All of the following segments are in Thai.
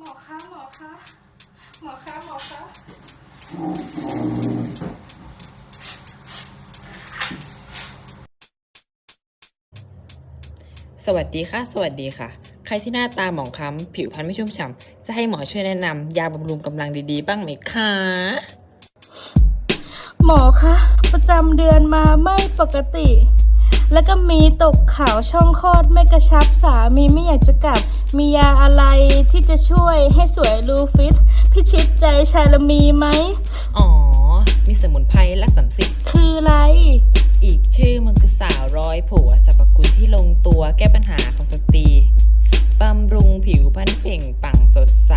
หมอคะหมอคะหมอคะหมอคะสวัสดีค่ะ สวัสดีค่ะ ใครที่หน้าตาหมองคล้ำผิวพรรณไม่ชุ่มฉ่ำจะให้หมอช่วยแนะนำยาบำรุงกำลังดีๆ บ้างไหมคะ หมอคะ ประจำเดือนมาไม่ปกติ แล้วก็มีตกขาวช่องคลอดไม่กระชับสามีไม่อยากจะกลับ มียาอะไรที่จะช่วยให้สวยรูฟิตพิชิตใจชายละมีไหม อ๋อ มีสมุนไพรและสามสิบคืออะไร อีกชื่อมันคือสาวร้อยผัวสรรพคุณที่ลงตัวแก้ปัญหาของสตรีบำรุงผิวพรรณเปล่งปลั่งสดใส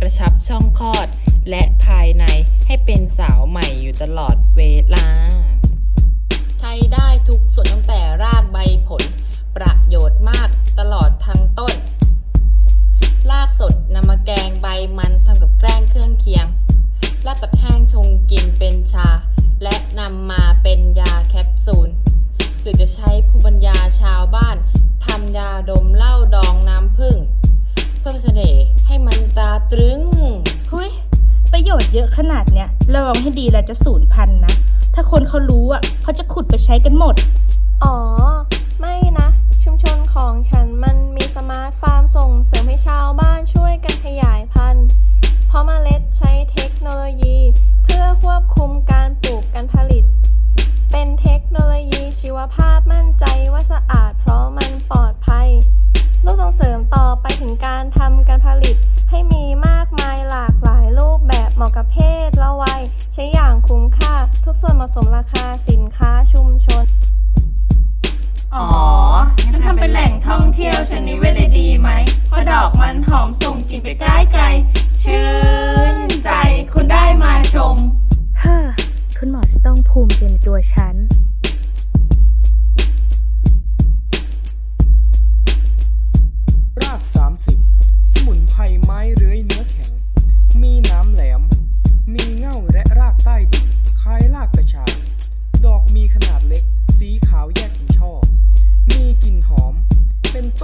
กระชับช่องคลอด และภายในให้เป็นสาวใหม่อยู่ตลอดเวลาใช้ ได้ทุกส่วนตั้งแต่รากใบผล ประโยชน์มากตลอดทั้งต้น รากสดนำมาแกงใบมันทำกับแกล้งเครื่องเคียง รากตัดแห้งชงกินเป็นชา และนำมาเป็นยาแคปซูล หรือจะใช้ภูมิปัญญาชาวบ้านทำยาดมเหล้าดองน้ำผึ้งเพิ่มเสน่ห์ให้มันตาตรึง หุยประโยชน์เยอะขนาดเนี้ยระวังให้ดีแล้วจะสูญพันธุ์นะ ถ้าคนเขารู้อะเขาจะขุดไปใช้กันหมด อ๋อ ไม่นะ ชุมชนของฉันมันมีสมาร์ทฟาร์มส่งเสริมให้ชาวบ้านช่วยกันขยายพันธุ์ เพราะเมล็ดใช้เทคโนโลยี เพื่อควบคุมการปลูกการผลิต เป็นเทคโนโลยีชีวภาพมั่นใจว่าสะอาดเพราะมันปลอดภัยลูกส่งเสริมต่อไปถึงการทำการผลิตให้มีมากมายหลากหลายรูปแบบเหมาะกับเพศ ส่วนผสมราคาสินค้าชุมชน อ๋องั้นทำเป็นแหล่งท่องเที่ยวชนิดเวเลดีไหมเพราะดอกมันหอมส่งกลิ่นไปใกล้ไกล ชื่นใจคุณได้มาชม ฮ่า คุณหมอจะต้องภูมิใจในตัวฉัน ราก 30 สมุนไพรไม้เรื้อยเนื้อแข็ง มีน้ำ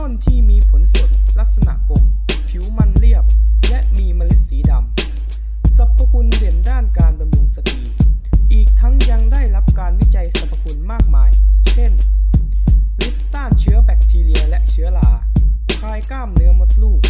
้นที่มีผลสดลักษณะกลม ผิวมันเรียบ และมีเมล็ดสีดำสรรพคุณเด่นด้านการบำรุงสติอีกทั้งยังได้รับการวิจัยสรรพคุณมากมาย เช่นลดต้านเชื้อแบคทีเรียและเชื้อรา คลายกล้ามเนื้อมดลูก